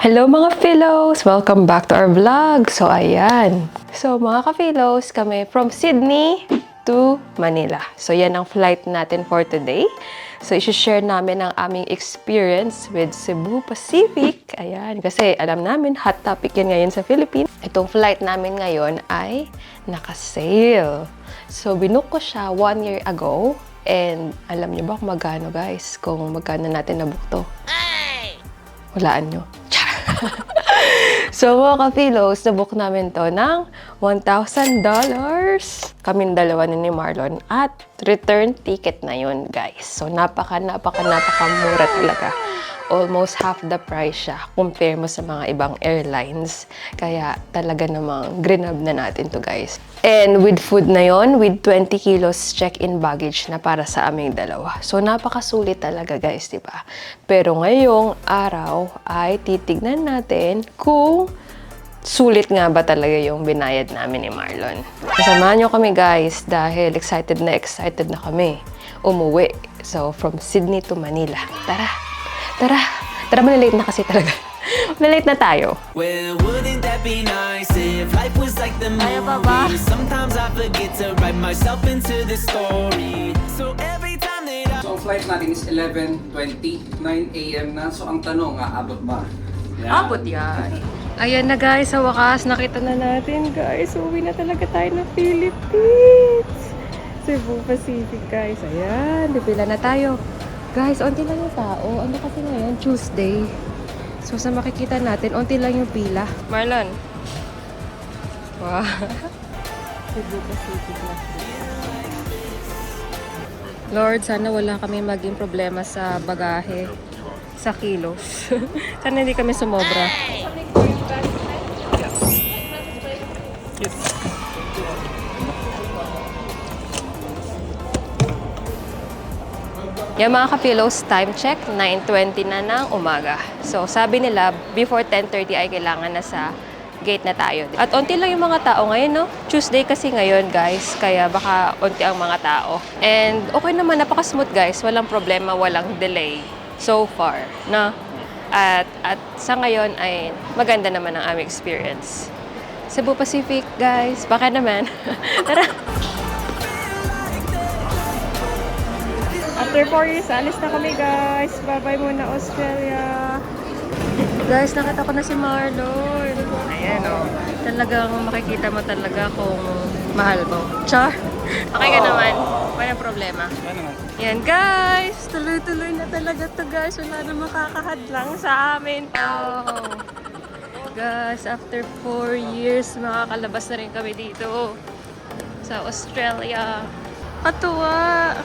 Hello mga Philos! Welcome back to our vlog! So, ayan. So, mga ka-Philos, kami from Sydney to Manila. So, yan ang flight natin for today. So, isi-share namin ang aming experience with Cebu Pacific. Ayan, kasi alam namin, hot topic yan ngayon sa Philippines. Itong flight namin ngayon ay naka-sale. So, binook ko siya one year ago. And alam niyo ba kung magkano guys? Kung magkano natin nabook to? Walaan nyo. so mga ka-philos, nabook namin to ng $1,000. Kaming dalawa ni Marlon at return ticket na yun, guys. So napaka, napaka, napaka mura talaga. Almost half the price siya compare mo sa mga ibang airlines. Kaya talaga namang grinab na natin to guys. And with food na yon with 20 kilos check-in baggage na para sa aming dalawa. So napakasulit talaga guys, di ba? Pero ngayong araw ay titignan natin kung sulit nga ba talaga yung binayad namin ni Marlon. Kasamahan nyo kami guys dahil excited na excited na kami umuwi. So from Sydney to Manila. Tara! Tara! Tara, malilate na kasi talaga. malilate na tayo. Well, wouldn't that be nice if life was like the Kaya pa ba? movies? Sometimes I forget to write myself into the story. So every time that I So, flight natin is 11.20, 9 a.m. na. So, ang tanong, aabot ba? Yan. yan. Ayan na guys, sa wakas, nakita na natin guys. Uwi na talaga tayo ng Philippines. Cebu Pacific guys. Ayan, pipila na tayo. Guys, onti lang yung tao. Ano kasi ngayon? Tuesday. So sa makikita natin, onti lang yung pila. Marlon. Wow. Cebu Pacific na. Lord, sana wala kami maging problema sa bagahe, sa kilos. sana hindi kami sumobra. Yung mga ka-pillows, time check, 9.20 na ng umaga. So, sabi nila, before 10.30 ay kailangan na sa gate na tayo. At onti lang yung mga tao ngayon, no? Tuesday kasi ngayon, guys. Kaya baka onti ang mga tao. And okay naman, napaka-smooth, guys. Walang problema, walang delay so far, no? At, at sa ngayon ay maganda naman ang aming experience. Cebu Pacific, guys. Baka naman. Tara! After 4 years, alis na kami guys. Bye-bye muna Australia. Guys, nakita ko na si Marlon. Ayan o. Oh. Talagang makikita mo talaga kung mahal mo. Char! Okay ka naman. Walang problema. Yan guys! Tuloy-tuloy na talaga to guys. Wala na makakahadlang sa amin to. Guys, after 4 years, makakalabas na rin kami dito. Sa Australia. Katuwa!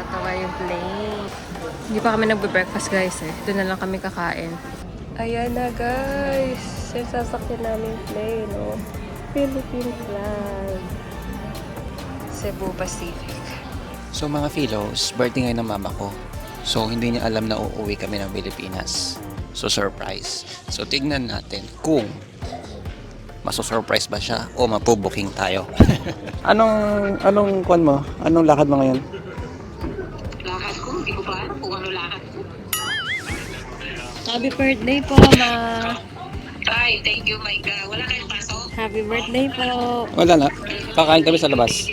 Katawa yung plane. Hindi pa kami nagbe-breakfast guys eh. Doon na lang kami kakain. Ayan na guys. Yung sasakyan namin plane, no? Philippine flag. Cebu Pacific. So mga philos, birthday ngayon ng mama ko. So hindi niya alam na uuwi kami ng Pilipinas. So surprise. So tignan natin kung maso-surprise ba siya o mapubuking tayo. Anong anong kwan mo? Anong lakad mo ngayon? lakad ko. Hindi ko pa alam kung ano lakad ko. Happy birthday po, ma. Ay, thank you, Micah. Wala kayong pasok? Happy birthday po. Wala na. Kakain kami sa labas.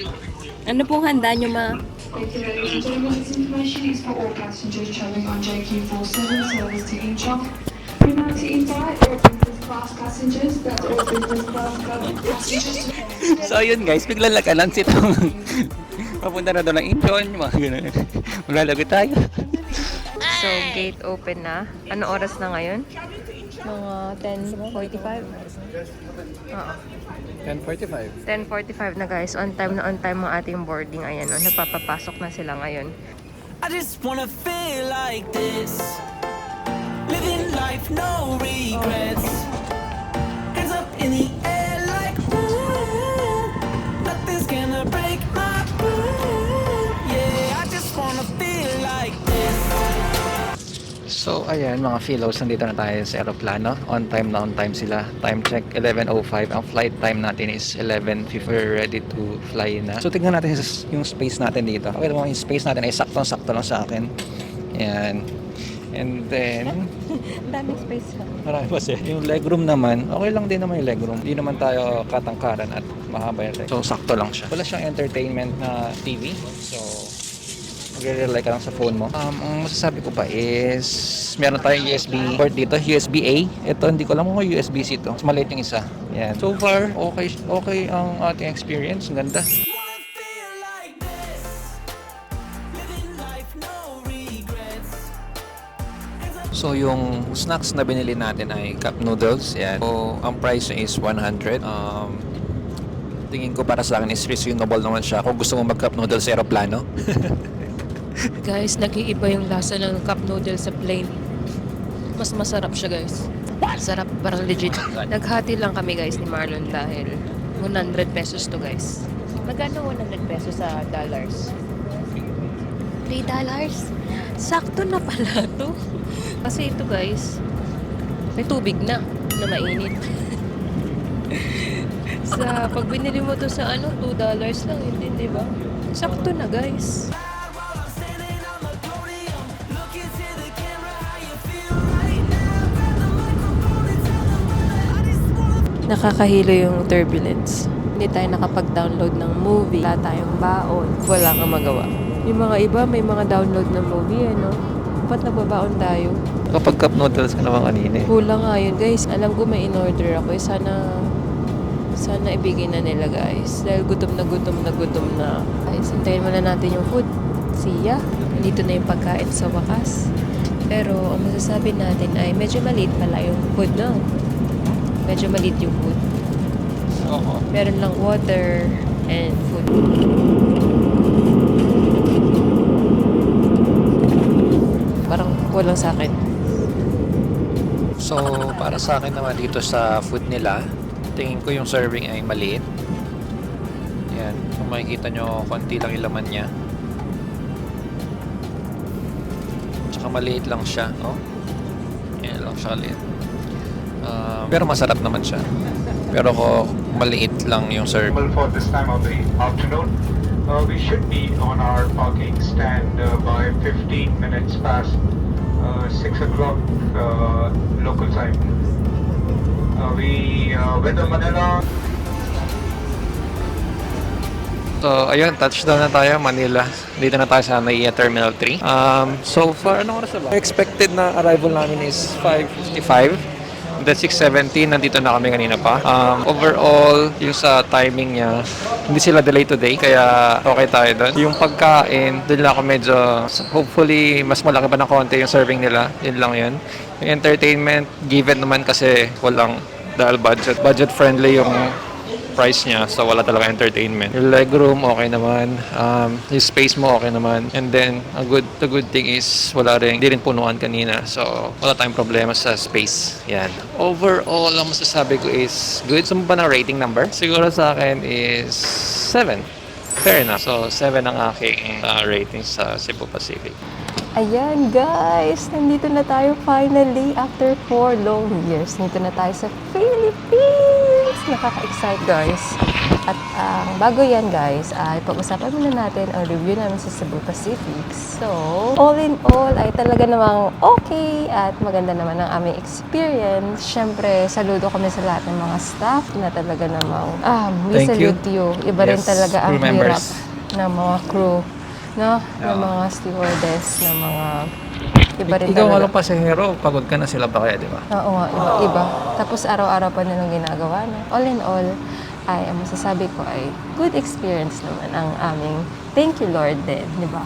Ano pong handa nyo, ma? Thank you, ladies and gentlemen. This is for all passengers traveling on JQ47 service to Incheon. Remember to invite passengers, that's all business class. So yun guys, biglang lakalan si Tong. Papunta na doon ng Incheon, mga ganun. Maglalagay tayo. So, gate open na. Ano oras na ngayon? Mga 10.45? Oo. 10.45. 10.45 na guys. On time na on time ang ating boarding. Ayan, oh, nagpapapasok na sila ngayon. I just wanna feel like this. Living life, no regrets. Hands So ayan mga philos, nandito na tayo sa aeroplano. On time na on time sila. Time check 11.05. Ang flight time natin is 11 if we're ready to fly na. So tignan natin yung space natin dito. Okay naman yung space natin ay saktong-sakto lang sa akin. Ayan. And then, Daming space ha. marami pa siya. Yung legroom naman, okay lang din naman yung legroom. Hindi naman tayo katangkaran at mahaba yung legroom. So, sakto lang siya. Wala siyang entertainment na TV. So, magre-rely ka lang sa phone mo. Um, ang masasabi ko pa is, meron tayong USB port dito, USB-A. Ito, hindi ko alam kung USB-C to. Mas maliit yung isa. Yan. So far, okay, okay ang ating experience. Ang ganda. So yung snacks na binili natin ay cup noodles. Yan. So ang price niya is 100. Um, tingin ko para sa akin is reasonable naman siya kung gusto mo mag cup noodles sa aeroplano. Guys, nag-iiba yung lasa ng cup noodles sa plain. Mas masarap siya guys. Sarap, parang legit. Naghati lang kami guys ni Marlon dahil 100 pesos to guys. Magkano 100 pesos sa dollars? 3 dollars? Sakto na pala to. Kasi ito guys, may tubig na, na mainit. sa pag binili mo to sa ano, 2 dollars lang, hindi, di ba? Sakto na guys. Nakakahilo yung turbulence. Hindi tayo nakapag-download ng movie. Wala tayong baon. Wala kang magawa. Yung mga iba, may mga download na movie, ano? Ba't nababaon tayo? Kapag cup noodles ka naman kanina eh. Kulang nga yun, guys. Alam ko may in-order ako. Eh, sana, sana ibigay na nila, guys. Dahil gutom na gutom na gutom na. Guys, hintayin muna natin yung food. Siya, dito na yung pagkain sa wakas. Pero, ang masasabi natin ay medyo maliit pala yung food, no? Medyo maliit yung food. Oo. Meron lang water and food. Parang kulang sa akin. So, para sa akin naman dito sa food nila, tingin ko yung serving ay maliit. Yan. Kung makikita nyo, konti lang yung laman niya. Tsaka maliit lang siya, no? Yan lang siya maliit. Ah, pero masarap naman siya. Pero ko maliit lang yung serve. Well, for this time of the afternoon. Uh, we should be on our parking stand uh, by 15 minutes past uh, 6 o'clock uh, local time. Uh, we uh, to Manila. So, ayun, touchdown na tayo, Manila. Dito na tayo sa NAIA Terminal 3. Um, so far, anong oras na ba? Expected na arrival namin is 5.55. Then 6.17, nandito na kami kanina pa. Um, overall, yung sa timing niya, hindi sila delay today, kaya okay tayo doon. Yung pagkain, doon lang ako medyo, hopefully, mas malaki pa ng konti yung serving nila. Yun lang yun. Yung entertainment, given naman kasi walang dahil budget. Budget friendly yung price niya so wala talaga entertainment. Yung legroom okay naman. Um, yung space mo okay naman. And then a good the good thing is wala rin hindi rin punuan kanina. So wala tayong problema sa space. Yan. Overall ang masasabi ko is good. So ba na rating number? Siguro sa akin is 7 fair enough. So 7 ang aking uh, rating sa Cebu Pacific. Ayan guys, nandito na tayo finally after 4 long years. Nandito na tayo sa Philippines! Nakaka-excite guys. At ang bago yan guys, ay pag-usapan muna natin ang review namin sa Cebu Pacific. So, all in all ay talaga namang okay at maganda naman ang aming experience. Siyempre, saludo kami sa lahat ng mga staff na talaga namang um, we Thank you. salute you. Iba rin Yes, talaga ang members. hirap ng mga crew no? Ng Oo. mga stewardess, ng mga iba rin ikaw talaga. walang pasahero pagod ka na sila pa kaya di ba Oo nga, iba, iba. Tapos araw-araw pa nilang ginagawa. No? All in all, ay ang masasabi ko ay good experience naman ang aming thank you Lord din, di ba?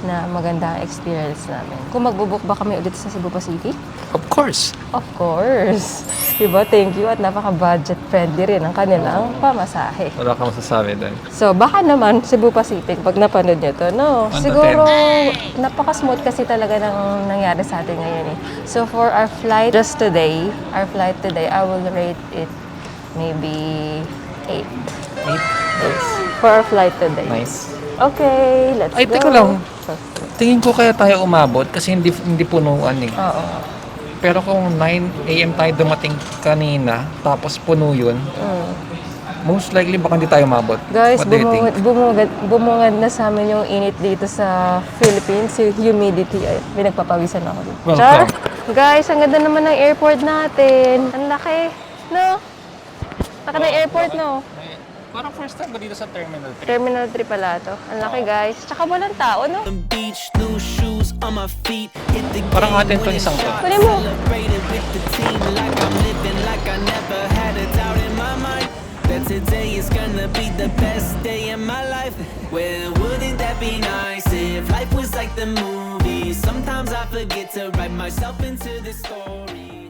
Na maganda ang experience namin. Kung magbubuk ba kami ulit sa Cebu Pacific? of course Of course. Di ba? Thank you at napaka-budget friendly rin ang kanilang pamasahe. wala kang masasabi doon So, baka naman Cebu Pacific, pag napanood nyo to, no? To Siguro, napaka-smooth kasi talaga ng nangyari sa atin ngayon eh. So, for our flight just today, our flight today, I will rate it maybe 8. Eight. For our flight today. nice Okay, let's Ay, go. teka lang. Tingin ko kaya tayo umabot kasi hindi hindi punuan eh. Oo. Pero kung 9 AM tayo dumating kanina, tapos puno yun, Mm. most likely baka hindi tayo mabot. Guys, What do you think? bumungad, bumungad, bumungad na sa amin yung init dito sa Philippines. Yung humidity. Ay, pinagpapawisan ako dito. Welcome. Char! Guys, ang ganda naman ng airport natin. Ang laki. No? Laki ng airport, no? Parang first time ko dito sa Terminal 3. Terminal 3 pala to. Ang laki, guys. Tsaka walang tao, no? The beach, new shoes on my feet. Hit the Parang game, atin tong winning isang to. shots. Kunin mo. Celebrated with the team like I'm living like I never had a doubt in my mind. That today is gonna be the best day in my life. Well, wouldn't that be nice if life was like the movies? Sometimes I forget to write myself into the story.